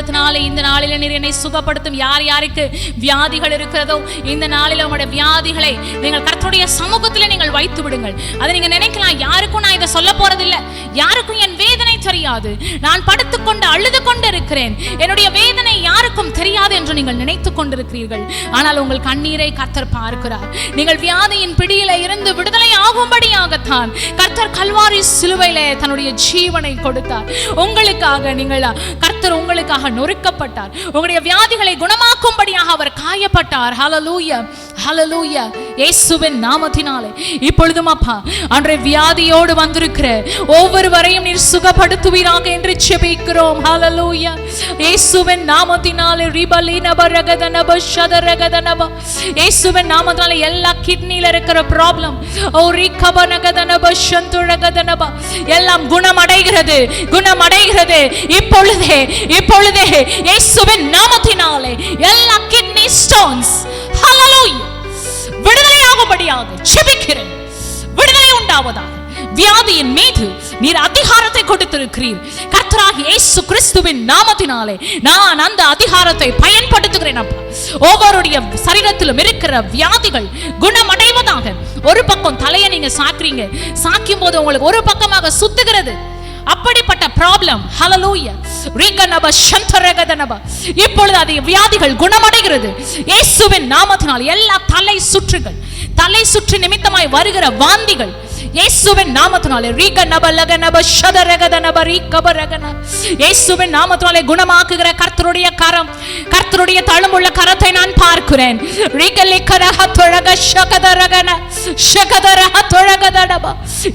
ரத்தத்தினாலே இந்த நாளில நீர் என்னை சுகப்படுத்தும். யார் யாருக்கு வியாதிகள் இருக்கிறதோ இந்த நாளில உங்களுடைய வியாதிகளை நீங்கள் கர்த்தருடைய சமூகத்தில் நீங்கள் வைத்து விடுங்கள் அதை நீங்க நினைக்கலாம். யாருக்கும் நான் இதை சொல்ல போறதில்லை. யாருக்கும் என் வேதனை தெரியாது. நான் படுத்துக்கொண்டு அழுது கொண்டு இருக்கிறேன் என்னுடைய வேதனை யாருக்கும் தெரியாது என்று நீங்கள் நினைத்துக் கொண்டிருக்கிறீர்கள். ஆனால் உங்கள் கண்ணீரை கர்த்தர் பார்க்கிறார். நீங்கள் வியாதியின் பிடியில இருந்து விடுதலை ஆகும்படியாகத்தான் கர்த்தர் கல்வாரி சிலுவையிலே தன்னுடைய ஜீவனை கொடுத்தார். உங்களுக்காக நீங்கள் கர்த்தர் உங்களுக்காக நொறுக்கப்பட்டார். உங்களுடைய வியாதிகளை குணமாக்கும்படியாக அவர் காயப்பட்டார். ஹalleluya ஹalleluya இயேசுவின் நாமத்தினாலே. இப்பொழுதும் அப்பா அன்றைய வியாதியோடு வந்திருக்கிற ஒவ்வொருவரையும் நீர் சுகப்படுத்துவீராக என்று செபிக்கிறோம் ஹalleluya இயேசுவின் நாமத்தினாலே ரிபலினப ரகதனப ஷதரகதனப இயேசுவின் நாமத்தினாலே எல்லா கிட்னில இருக்கிற ப்ராப்ளம் ஓ ரிகப நகதனப சந்துரகதனப எல்லாம் குணமடைகிறது குணமடைகிறது. இப்பொழுதே இப்பொழுதே இயேசுவின் நாமத்தினாலே எல்லா கிட்னி ஸ்டோன்ஸ் ஹalleluya விடுதலையாகும்படியாக செபிக்கிறேன் விடுதலை உண்டாவதாக. வியாதியின் மீது நீர் கொடுத்திருக்கிறீர். கர்த்தராகிய இயேசு கிறிஸ்துவின் நாமத்தினாலே நான் அந்த அதிகாரத்தை பயன்படுத்துகிறேன் அப்பா. ஒவ்வொருடைய சரீரத்திலும் இருக்கிற வியாதிகள் குணமடைவதாக. ஒரு பக்கம் தலையை நீங்க சாக்குறீங்க. சாக்கும் போது உங்களுக்கு ஒரு பக்கமாக சுத்துகிறது. அப்படிப்பட்ட ப்ராப்ளம் ஹalleluya ரீகனப சந்தரகதனப. இப்பொழுது அது வியாதிகள் குணமடைகிறது. இயேசுவின் நாமத்தினால் எல்லா தலை சுற்றுகள் தலை சுற்று நிமித்தமாய் வருகிற வாந்திகள் இயேசுவின் நாமத்தினாலே ரீகனப லகனப ஷதரகதனப ரீகபரகன. இயேசுவின் நாமத்தினாலே குணமாக்குகிற கர்த்தருடைய கரம் கர்த்தருடைய தழும்புள்ள கரத்தை நான் பார்க்கிறேன். ரீகலிக்கரஹ தொழக ஷகதரகன ஷகதரஹ தொழகதனப.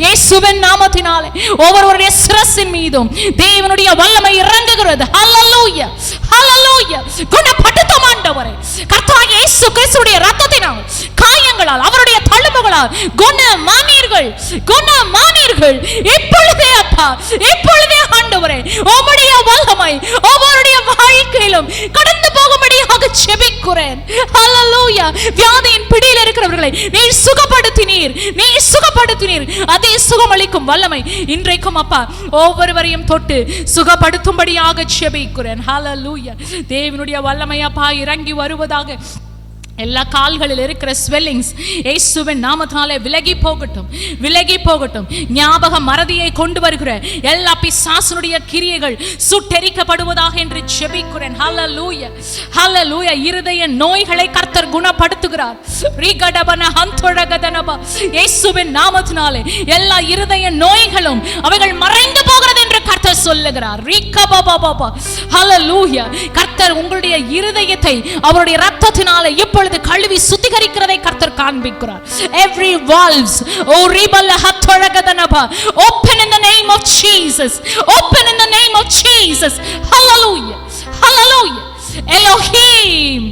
இயேசுவின் நாமத்தினாலே ஒவ்வொருவருடைய சிரசின் மீதும் தேவனுடைய வல்லமை இறங்குகிறது. ஹalleluya ஹalleluya. குணப்படுத்தும் ஆண்டவரே கர்த்தராகிய இயேசு கிறிஸ்துடைய ரத்தத்தினால் காயங்களால் அவருடைய தழும்புகளால் குணமானீர்கள் குணமானீர்கள் இப்பொழுதே அப்பா இப்பொழுதே ஆண்டவரே உம்முடைய வல்லமை ஒவ்வொருடைய வாழ்க்கையிலும் கடந்து போகும்படியாக செபிக்கிறேன் ஹalleluya வியாதியின் பிடியில் இருக்கிறவர்களை நீர் சுகப்படுத்தினீர் நீர் சுகப்படுத்தினீர். அதே சுகமளிக்கும் வல்லமை இன்றைக்கும் அப்பா ஒவ்வொருவரையும் தொட்டு சுகப்படுத்தும்படியாக செபிக்கிறேன் ஹalleluya தேவனுடைய வல்லமை அப்பா இறங்கி வருவதாக எல்லா கால்களில் இருக்கிற ஸ்வெல்லிங்ஸ் ஏசுவின் நாமத்தினாலே விலகி போகட்டும் விலகி போகட்டும். ஞாபக மறதியை கொண்டு வருகிற எல்லா பிசாசனுடைய கிரியைகள் சுட்டெரிக்கப்படுவதாக என்று செபிக்கிறேன். ஹalleluya லூய இருதய நோய்களை கர்த்தர் குணப்படுத்துகிறார். ரீகடபன ஹந்தொழகதனபா. இயேசுவின் நாமத்தினாலே எல்லா இருதய நோய்களும் அவைகள் மறைந்து போகிறது சொல்லுகிறார். ரீகபபபப லூஹியா கர்த்தர் உங்களுடைய இருதயத்தை அவருடைய ரத்தத்தினால இப்பொழுது கழுவி சுத்திகரிக்கிறதை கர்த்தர் காண்பிக்கிறார். எவ்ரி valves ஓ ரிபல ஹத்தொழகதனப open in the name of Jesus. Open in the name of Jesus. Hallelujah. Hallelujah. Elohim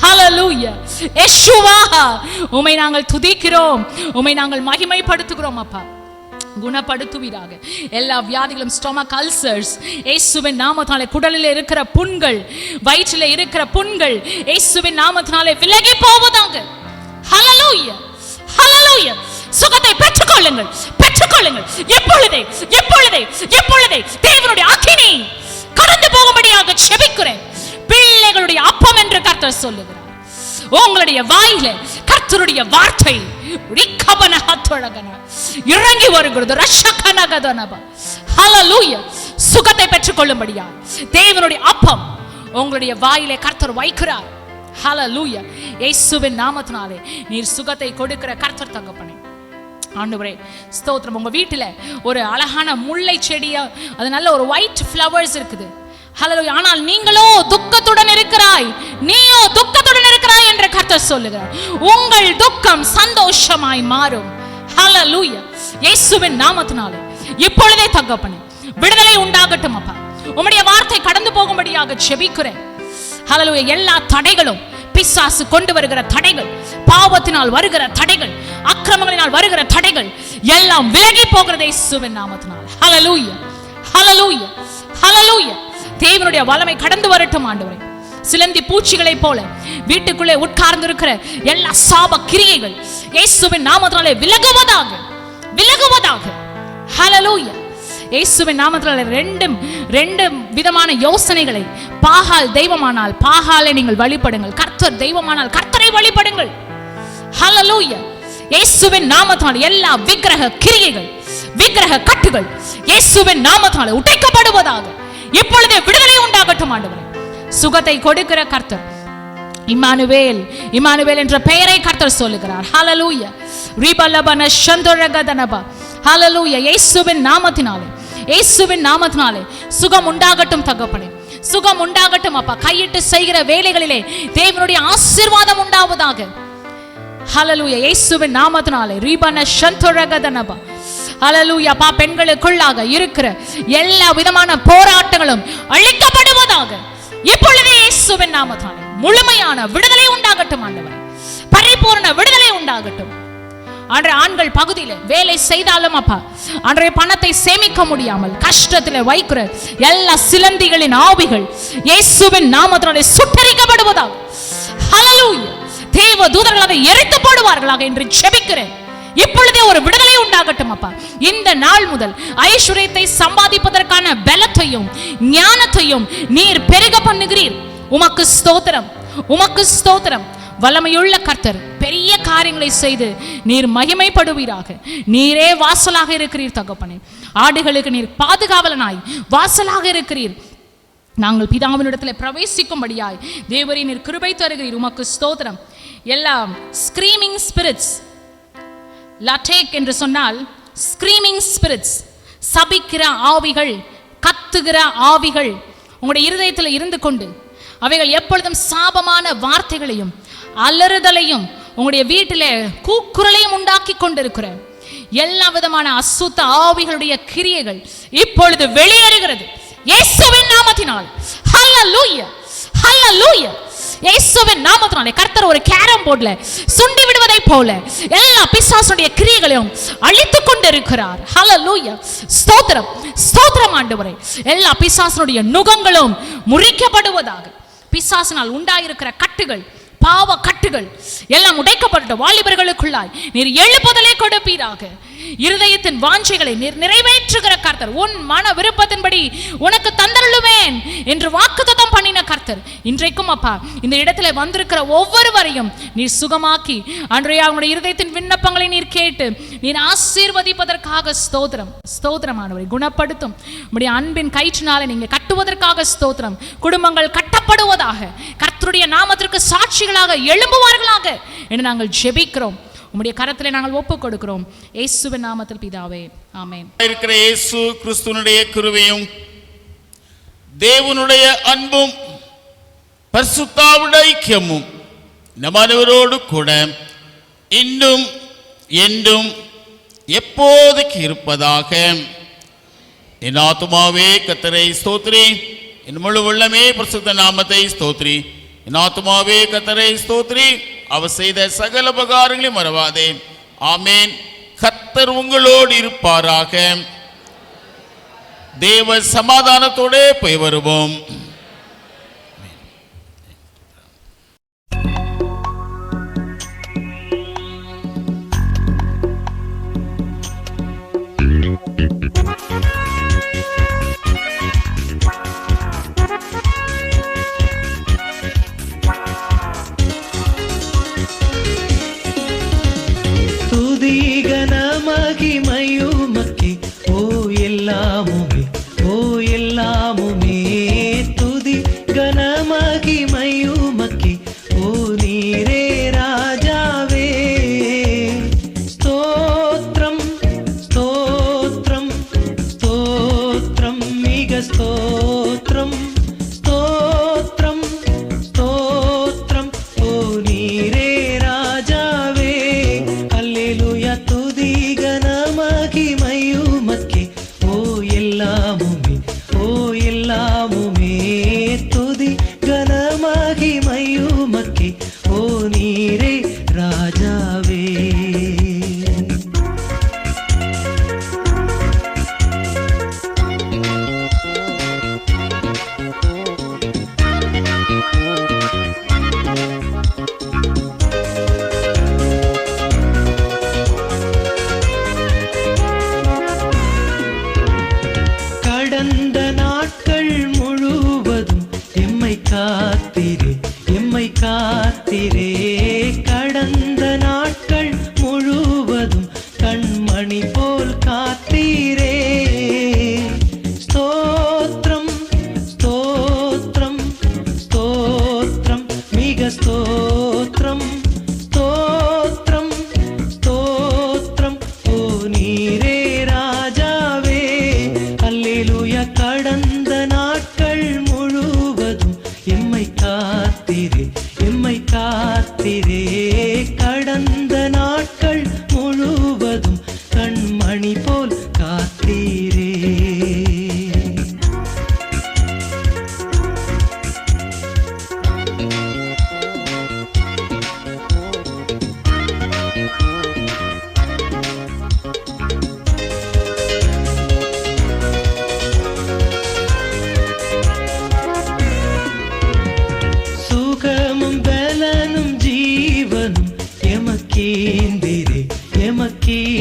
hallelujah Yeshua உம்மை நாங்கள் துதிக்கிறோம். உம்மை நாங்கள் மகிமைப்படுத்துகிறோம் அப்பா. குணப்படுத்துவீராக. எல்லா வியாதிகளும் ஸ்டொமக் அல்சர்ஸ் இயேசுவின் நாமத்தினாலே குடலில் இருக்கிற புண்கள் வயிற்றில் இருக்கிற புண்கள் இயேசுவின் நாமத்தினாலே விலகி போவதாங்க ஹalleluya ஹalleluya சுகத்தை பெற்றுக்கொள்ளுங்கள் பெற்றுக்கொள்ளுங்கள். எப்பொழுதே எப்பொழுதே எப்பொழுதே தேவனுடைய அக்கினி கடந்து போகும்படியாக செபிக்கிறேன். பிள்ளைகளுடைய அப்பம் என்று கர்த்தர் சொல்லுகிறார். உங்களுடைய வாயில கர்த்தருடைய வார்த்தை ரிக்கபனஹத்தொழகன. இறங்கி வருகிறது. ரஷகனகதனப. ஹalleluya. சுகத்தை பெற்றுக்கொள்ளும்படியா. தேவனுடைய அப்பம் உங்களுடைய வாயிலே கர்த்தர் வைக்கிறார். ஹalleluya. இயேசுவின் நாமத்தினாலே நீர் சுகத்தை கொடுக்கிற கர்த்தர் தங்கப்பனே ஆண்டவரே ஸ்தோத்திரம். உங்க வீட்டில் ஒரு அழகான முல்லை செடியா அது நல்ல ஒரு ஒயிட் ஃப்ளவர்ஸ் இருக்குது. ஹலோ ஆனால் நீங்களோ துக்கத்துடன் இருக்கிறாய். நீயோ துக்கத்துடன் இருக்கிறாய் என்று கர்த்தர் சொல்லுகிறார். உங்கள் துக்கம் சந்தோஷமாய் மாறும். ஹalleluya இயேசுவின் நாமத்தினாலே. இப்பொழுதே தகப்பனே விடுதலை உண்டாகட்டும் அப்பா. உம்முடைய வார்த்தை கடந்து போகும்படியாக ஜெபிக்கிறேன். ஹalleluya எல்லா தடைகளும் பிசாசு கொண்டு வருகிற தடைகள் பாவத்தினால் வருகிற தடைகள் அக்கிரமங்களினால் வருகிற தடைகள் எல்லாம் விலகி போகிறது இயேசுவின் நாமத்தினால். ஹalleluya ஹalleluya ஹalleluya தேவனுடைய வல்லமை கடந்து வரட்டும் ஆண்டவரே. சிலந்தி பூச்சிகளை போல வீட்டுக்குள்ளே உட்கார்ந்து இருக்கிற எல்லா சாப கிரியைகள் இயேசுவின் நாமத்தினாலே விலகுவதாக விலகுவதாக. ஹalleluya இயேசுவின் நாமத்தினால ரெண்டும் ரெண்டு விதமான யோசனைகளை பாகால் தெய்வமானால் பாகாலை நீங்கள் வழிபடுங்கள். கர்த்தர் தெய்வமானால் கர்த்தரை வழிபடுங்கள். ஹalleluya இயேசுவின் நாமத்தால் எல்லா விக்கிரக கிரியைகள் விக்கிரக கட்டுகள் இயேசுவின் நாமத்தால் உடைக்கப்படுவதாக. இப்பொழுதே விடுதலை உண்டாகட்டும் ஆண்டவரே. சுகத்தை கொடுக்கிற கர்த்தர். இமானுவேல் இமானுவேல் என்ற பெயரை கர்த்தர் சொல்லுகிறார். ஹலலூய ரீபல்லபன சந்தரகதனப ஹலலூய இயேசுவின் நாமத்தினாலே இயேசுவின் நாமத்தினாலே சுகம் உண்டாகட்டும் தகப்பனே. சுகம் உண்டாகட்டும் அப்பா. கையிட்டு செய்கிற வேலைகளிலே தேவனுடைய ஆசீர்வாதம் உண்டாவதாக. ஹலலூய இயேசுவின் நாமத்தினாலே ரிபன சந்தரகதனப ஹலலூய அப்பா பெண்களுக்குள்ளாக இருக்கிற எல்லா விதமான போராட்டங்களும் அழிக்கப்படுவதாக. இப்பொழுதே இயேசுவின் நாமத்தினாலே முழுமையான விடுதலை உண்டாகட்டும் ஆண்டவரே. பரிபூர்ண விடுதலை உண்டாகட்டும். அன்றைய ஆண்கள் பகுதியில் வேலை செய்தாலும் அப்பா அன்றைய பணத்தை சேமிக்க முடியாமல் கஷ்டத்தில் வைக்கிற எல்லா சிலந்திகளின் ஆவிகள் இயேசுவின் நாமத்தினாலே சுட்டரிக்கப்படுவதாக. ஹalleluya தேவ தூதர்கள் அதை எரித்து போடுவார்களாக என்று ஜெபிக்கிறேன். இப்பொழுதே ஒரு விடுதலை உண்டாகட்டும் அப்பா. இந்த நாள் முதல் ஐஸ்வர்யத்தை சம்பாதிப்பதற்கான பலத்தையும் ஞானத்தையும் நீர் பெருக பண்ணுகிறீர். உமக்கு ஸ்தோத்திரம் உமக்கு ஸ்தோத்திரம். வல்லமையுள்ள கர்த்தர் பெரிய காரியங்களை செய்து நீர் மகிமைப்படுவீராக. நீரே வாசலாக இருக்கிறீர் தகப்பனே. ஆடுகளுக்கு நீர் பாதுகாவலனாய் வாசலாக இருக்கிறீர். நாங்கள் பிதாவினிடத்தில் பிரவேசிக்கும்படியாய் தேவரே நீர் கிருபை தருகிறீர். உமக்கு ஸ்தோத்திரம். எல்லாம் ஸ்கிரீமிங் ஸ்பிரிட்ஸ் லட்டேக் என்று சொன்னால் ஸ்கிரீமிங் ஸ்பிரிட்ஸ் சபிக்கிற ஆவிகள் கத்துகிற ஆவிகள். உங்களுடைய இருதயத்தில் இருந்து கொண்டு அவைகள் எப்பொழுதும் சாபமான வார்த்தைகளையும் அலறுதலையும் உங்களுடைய வீட்டில் கூக்குரலையும் உண்டாக்கி கொண்டிருக்கிற எல்லா விதமான அசுத்த ஆவிகளுடைய கிரியைகள் இப்பொழுது வெளியேறுகிறது. இயேசுவின் நாமத்தினால். ஹல்ல லூய ஹல்ல லூயா இயேசுவின் நாமத்தினாலே கர்த்தர் ஒரு கேரம் போர்டில் சுண்டி விடுவதை போல எல்லா பிசாசுடைய கிரியைகளையும் அழித்துக் கொண்டிருக்கிறார். ஹalleluya ஸ்தோத்திரம். ஸ்தோத்திரம் ஆண்டவரே. எல்லா பிசாசனுடைய நுகங்களும் முறிக்கப்படுவதாக. பிசாசினால் உண்டாயிருக்கிற கட்டுகள் பாவ கட்டு கட்டுகள் எல்லாம் உடைக்கப்பட்ட வாலிபர்களுக்குள்ளாய் நீர் எழுப்புதலை கொடுப்பீராக. இருதயத்தின் வாஞ்சைகளை நீர் நிறைவேற்றுகிற கர்த்தர். உன் மன விருப்பத்தின்படி உனக்கு தந்தருளுவேன் என்று வாக்குத்தத்தம் பண்ணின கர்த்தர். இன்றைக்கும் அப்பா இந்த இடத்துல வந்திருக்கிற ஒவ்வொருவரையும் நீர் சுகமாக்கி அன்றைய அவங்களுடைய இருதயத்தின் விண்ணப்பங்களை நீர் கேட்டு நீர் ஆசீர்வதிப்பதற்காக ஸ்தோத்திரம். ஸ்தோத்திரமானவரை குணப்படுத்தும். உம்முடைய அன்பின் கயிற்றினால நீங்க கட்டுவதற்காக ஸ்தோத்திரம். குடும்பங்கள் கட்டப்படுவதாக கர்த்தருடைய நாமத்திற்கு சாட்சிகளாக எழும்பு எழும்புவார்களாக என்று நாங்கள் ஜெபிக்கிறோம். உம்முடைய கரத்திலே நாங்கள் ஒப்புக் கொடுக்கிறோம் இயேசுவின் நாமத்தில் பிதாவே ஆமேன். இருக்கிற இயேசு கிறிஸ்துவனுடைய கிருவையும் தேவனுடைய அன்பும் பரிசுத்தாவுடைய ஐக்கியமும் நம் அனைவரோடு கூட இன்னும் என்றும் எப்போதைக்கு இருப்பதாக. என் ஆத்துமாவே கத்தரை ஸ்தோத்ரி என் முழு உள்ளமே பிரசுத்த நாமத்தை ஸ்தோத்ரி என் ஆத்மாவே கத்தரை ஸ்தோத்ரி அவர் செய்த சகல உபகாரங்களையும் மறவாதே. ஆமேன். கத்தர் உங்களோடு இருப்பாராக. தேவ சமாதானத்தோடே போய் வருவோம். காத்திரே. key.